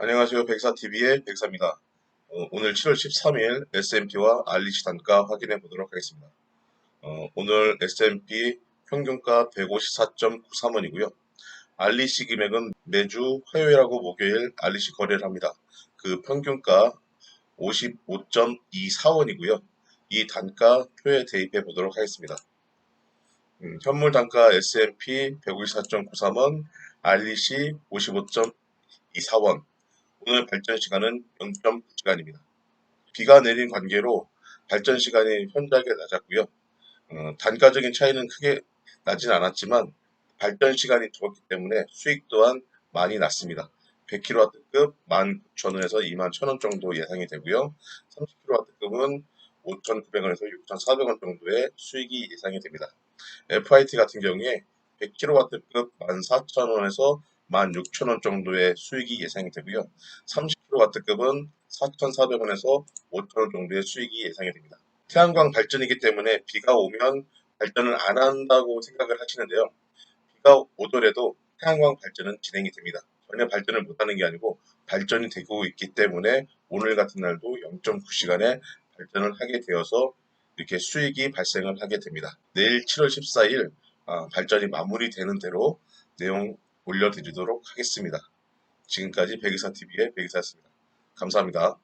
안녕하세요. 백사TV의 백사입니다. 어, 오늘 7월 13일 S&P와 알리시 단가 확인해 보도록 하겠습니다. 어, 오늘 S&P 평균가 154.93원이고요. 알리시 금액은 매주 화요일하고 목요일 알리시 거래를 합니다. 그 평균가 55.24원이고요. 이 단가 표에 대입해 보도록 하겠습니다. 음, 현물 단가 S&P 154.93원, 알리시 55.24원, 오늘 발전 시간은 0.9시간입니다. 비가 내린 관계로 발전 시간이 현저하게 낮았고요. 어, 단가적인 차이는 크게 나진 않았지만 발전 시간이 적었기 때문에 수익 또한 많이 났습니다. 100kW급 19,000원에서 21,000원 정도 예상이 되고요. 30kW급은 5,900원에서 6,400원 정도의 수익이 예상이 됩니다. FIT 같은 경우에 100kW급 14,000원에서 16,000원 정도의 수익이 예상이 되고요. 30kW급은 4,400원에서 5,000원 정도의 수익이 예상이 됩니다. 태양광 발전이기 때문에 비가 오면 발전을 안 한다고 생각을 하시는데요. 비가 오더라도 태양광 발전은 진행이 됩니다. 전혀 발전을 못하는 게 아니고 발전이 되고 있기 때문에 오늘 같은 날도 0.9시간에 발전을 하게 되어서 이렇게 수익이 발생을 하게 됩니다. 내일 7월 14일 아, 발전이 마무리되는 대로 내용 올려드리도록 하겠습니다. 지금까지 백의사TV의 백의사였습니다. 감사합니다.